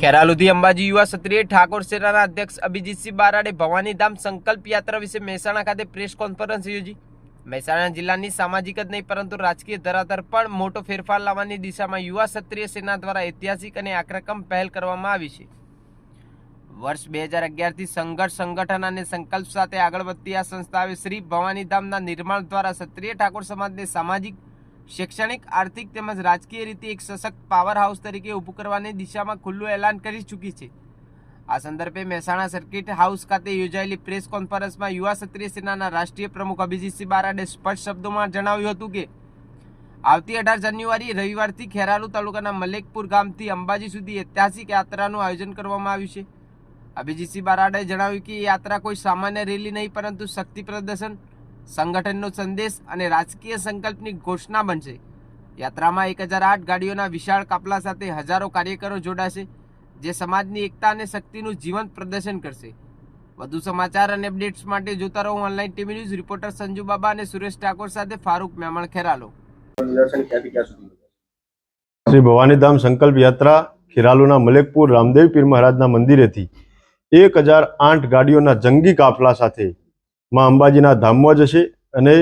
ખેરાલુથી અંબાજી યુવા ક્ષત્રિય ઠાકોર સેનાના અધ્યક્ષ અભિજીતસિંહ બારાડે ભવાનીધામ સંકલ્પ યાત્રા વિશે મહેસાણા ખાતે પ્રેસ કોન્ફરન્સ યોજી. મહેસાણા જિલ્લાની સામાજિક જ નહીં, પરંતુ રાજકીય ધરાતર પણ મોટો ફેરફાર લાવવાની દિશામાં યુવા ક્ષત્રિય સેના દ્વારા ઐતિહાસિક અને આક્રમક પહેલ કરવામાં આવી છે. વર્ષ બે હજાર અગિયારથી સંઘર્ષ સંગઠન અને સંકલ્પ સાથે આગળ વધતી આ સંસ્થાએ શ્રી ભવાનીધામના નિર્માણ દ્વારા ક્ષત્રિય ઠાકોર સમાજને સામાજિક શૈક્ષણિક, આર્થિક તેમજ રાજકીય રીતે એક સશક્ત પાવર હાઉસ તરીકે ઊભું કરવાની દિશામાં ખુલ્લું એલાન કરી ચૂકી છે. આ સંદર્ભે મહેસાણા સર્કિટ હાઉસ ખાતે યોજાયેલી પ્રેસ કોન્ફરન્સમાં યુવા ક્ષત્રિય સેનાના રાષ્ટ્રીય પ્રમુખ અભિજીતસિંહ બારાડે સ્પષ્ટ શબ્દોમાં જણાવ્યું હતું કે, આવતી અઢાર જાન્યુઆરી રવિવારથી ખેરાલુ તાલુકાના મલેકપુર ગામથી અંબાજી સુધી ઐતિહાસિક યાત્રાનું આયોજન કરવામાં આવ્યું છે. અભિજીતસિંહ બારાડે જણાવ્યું કે એ યાત્રા કોઈ સામાન્ય રેલી નહીં, પરંતુ શક્તિ પ્રદર્શન સંગઠનનો સંદેશ અને રાજકીય સંકલ્પની ઘોષણા બનશે. યાત્રામાં એક હજાર આઠ ગાડીઓના વિશાળ કાફલા સાથે હજારો કાર્યકરો જોડાશે જે સમાજની એકતા અને શક્તિનું જીવંત પ્રદર્શન કરશે. વધુ સમાચાર અને અપડેટ્સ માટે જોતા રહો online TV news reporter Sanju Baba અને સુરેશ ઠાકોર સાથે ફારૂક મેમણ ખેરાલો. શ્રી ભવાનીધામ સંકલ્પ યાત્રા ખેરાલુના મલેકપુર રામદેવ પીર મહારાજના મંદિરેથી એક હજાર આઠ ગાડીઓના જંગી કાફલા સાથે માં અંબાજીના ધામમાં જશે અને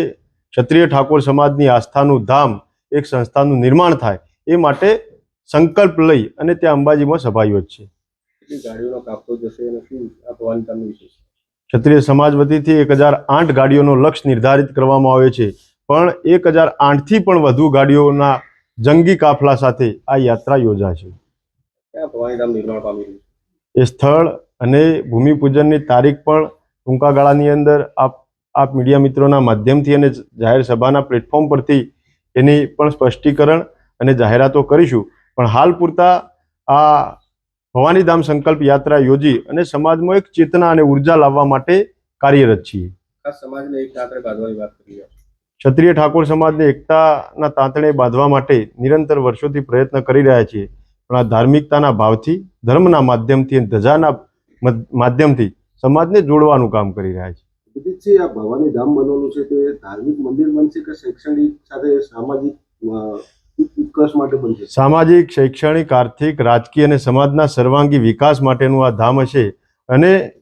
ક્ષત્રિય ઠાકોર સમાજની આસ્થાનું ધામ એક સંસ્થાનું નિર્માણ થાય એ માટે સંકલ્પ લઈ અને ત્યાં અંબાજીમાં સભા યોજશે. ક્ષત્રિય સમાજ વતીથી એક હજાર આઠ ગાડીઓનો લક્ષ્ય નિર્ધારિત કરવામાં આવે છે. પણ એક હજાર આઠથી પણ વધુ ગાડીઓના જંગી કાફલા સાથે આ યાત્રા યોજાશે. એ સ્થળ અને ભૂમિપૂજનની તારીખ પણ ટૂંકા ગાળાની અંદર આપ આપ મીડિયા મિત્રોના માધ્યમથી અને જાહેર સભાના પ્લેટફોર્મ પરથી એની પણ સ્પષ્ટીકરણ અને જાહેરાતો કરીશું. પણ હાલ પૂરતા આ ભવાનીધામ સંકલ્પ યાત્રા યોજી અને સમાજમાં એક ચેતના અને ઊર્જા લાવવા માટે કાર્યરત છીએ. ક્ષત્રિય ઠાકોર સમાજને એકતાના તાંતણે બાંધવા માટે નિરંતર વર્ષોથી પ્રયત્ન કરી રહ્યા છીએ. પણ આ ધાર્મિકતાના ભાવથી ધર્મના માધ્યમથી અને ધજાના માધ્યમથી સમાજને જોડવાનું કામ કરી રહ્યા છે. આ ભવાની ધામ બનવાનું છે તે ધાર્મિક મંદિર બનશે કે શૈક્ષણિક સાથે સામાજિક અ, માટે બનશે? સામાજિક શૈક્ષણિક આર્થિક રાજકીય અને સમાજના સર્વાંગી વિકાસ માટેનું આ ધામ હશે અને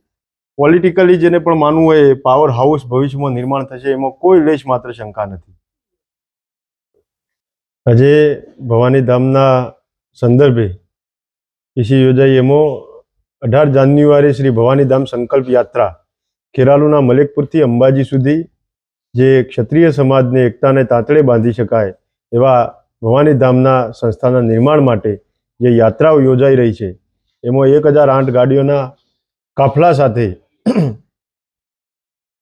પોલિટિકલી જેને પણ માનવું હોય એ પાવર હાઉસ ભવિષ્યમાં નિર્માણ થશે એમાં કોઈ લેશ માત્ર શંકા નથી. આજે ભવાની ધામના સંદર્ભે પીસી યોજાઈ એમાં અઢાર જાન્યુઆરી શ્રી ભવાનીધામ સંકલ્પ યાત્રા ખેરાલુના મલેકપુરથી અંબાજી સુધી જે ક્ષત્રિય સમાજને એકતાને તાંતળે બાંધી શકાય એવા ભવાનીધામના સંસ્થાના નિર્માણ માટે જે યાત્રાઓ યોજાઈ રહી છે, એમાં એક હજાર આઠ ગાડીઓના કાફલા સાથે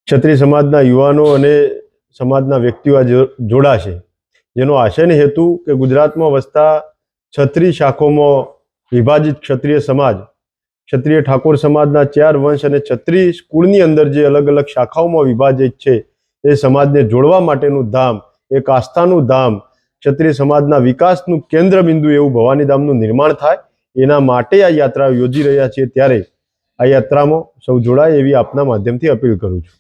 ક્ષત્રિય સમાજના યુવાનો અને સમાજના વ્યક્તિઓ આ જોડાશે. જેનો આશયને હેતુ કે ગુજરાતમાં વસતા છત્રી શાખોમાં વિભાજિત ક્ષત્રિય સમાજ ક્ષત્રિય ઠાકોર સમાજના ચાર વંશ અને છત્રીસ કુળની અંદર જે અલગ અલગ શાખાઓમાં વિભાજિત છે, એ સમાજને જોડવા માટેનું ધામ, એક આસ્થાનું ધામ, ક્ષત્રિય સમાજના વિકાસનું કેન્દ્ર બિંદુ એવું ભવાની ધામનું નિર્માણ થાય, એના માટે આ યાત્રા યોજી રહ્યા છીએ. ત્યારે આ યાત્રામાં સૌ જોડાય એવી આપના માધ્યમથી અપીલ કરું છું.